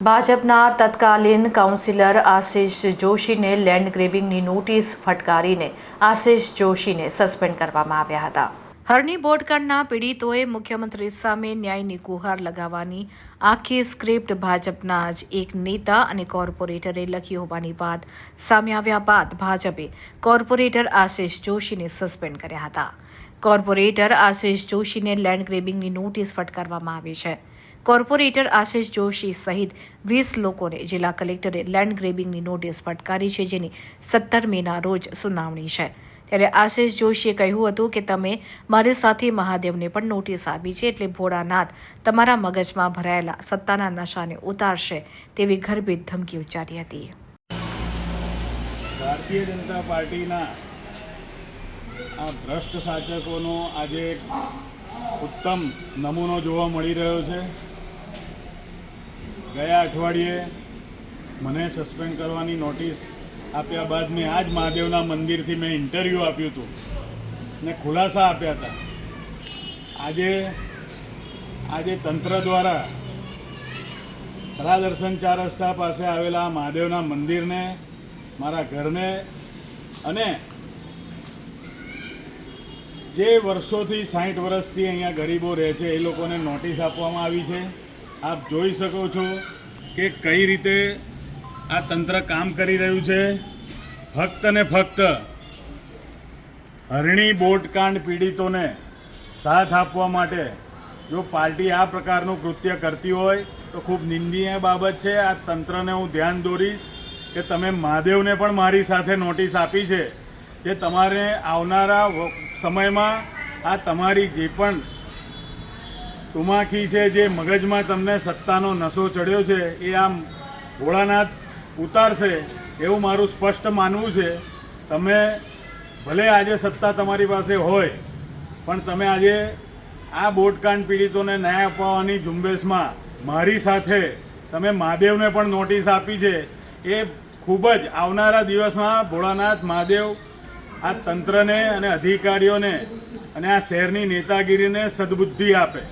ભાજપના તત્કાલીન કાઉન્સિલર આશિષ જોશીને લેન્ડ ગ્રેબિંગની નોટિસ ફટકારીને આશિષ જોશીને સસ્પેન્ડ કરવામાં આવ્યા હતા. હરણી બોટકાંડના પીડિતોએ મુખ્યમંત્રી સામે ન્યાયની ગુહાર લગાવવાની, આખી સ્ક્રિપ્ટ ભાજપના જ એક નેતા અને કોર્પોરેટરે લખી હોવાની વાત સામે આવ્યા બાદ ભાજપે કોર્પોરેટર આશિષ જોશીને સસ્પેન્ડ કર્યા હતા. કોર્પોરેટર આશિષ જોશીને લેન્ડ ગ્રેબિંગની નોટિસ ફટકારવામાં આવી છે. કોર્પોરેટર આશિષ જોશી સહિત વીસ લોકોને જિલ્લા કલેક્ટરે લેન્ડ ગ્રેબિંગની નોટિસ ફટકારી છે જેની સત્તર મેના રોજ સુનાવણી છે. ત્યારે આશિષ જોશીએ કહ્યું હતું કે તમે મારી સાથે મહાદેવને પણ નોટિસ આપી છે એટલે ભોળાનાથ તમારા મગજમાં ભરાયેલા સત્તાના નશાને ઉતારશે તેવી ગર્ભિત ધમકી ઉચ્ચારી હતી. ભારતીય જનતા પાર્ટીના આ ભ્રષ્ટ શાસકોનો આજે ઉત્તમ નમૂનો જોવા મળી રહ્યો છે. ગયા અઠવાડિયે મને સસ્પેન્ડ કરવાની નોટિસ આપ્યા બાદ મેં આ જ મહાદેવના મંદિરથી મેં ઇન્ટરવ્યૂ આપ્યું હતું. ને ખુલાસા આપ્યા હતા. આજે આજે તંત્ર દ્વારા કળાદર્શન ચાર રસ્તા પાસે આવેલા આ મહાદેવના મંદિરને, મારા ઘરને અને જે વર્ષોથી સાઠ વર્ષથી અહીંયા ગરીબો રહે છે, એ લોકોને નોટિસ આપવામાં આવી છે. આપ જોઈ શકો છો કે કઈ રીતે આ તંત્ર કામ કરી રહ્યું છે. ફક્ત ને ફક્ત હરણી બોટકાંડ પીડિતોને સાથ આપવા માટે જો પાર્ટી આ પ્રકારનું કૃત્ય કરતી હોય, તો ખૂબ નિંદનીય બાબત છે. આ તંત્રને હું ધ્યાન દોરીશ કે તમે મહાદેવને પણ મારી સાથે નોટિસ આપી છે કે તમારે આવનારા સમયમાં આ તમારી જે પણ તુમાખી છે, જે મગજમાં તમને સત્તાનો નશો ચડ્યો છે, એ આમ ભોળાનાથ ઉતારશે એવું મારું સ્પષ્ટ માનવું છે. તમે ભલે આજે સત્તા તમારી પાસે હોય, પણ તમે આજે આ બોટકાંડ પીડિતોને ન્યાય અપાવવાની ઝુંબેશમાં મારી સાથે તમે મહાદેવને પણ નોટિસ આપી છે. એ ખૂબ જ આવનારા દિવસમાં ભોળાનાથ મહાદેવ આ તંત્રને અને અધિકારીઓને અને આ શહેરની નેતાગીરીને સદબુદ્ધિ આપે.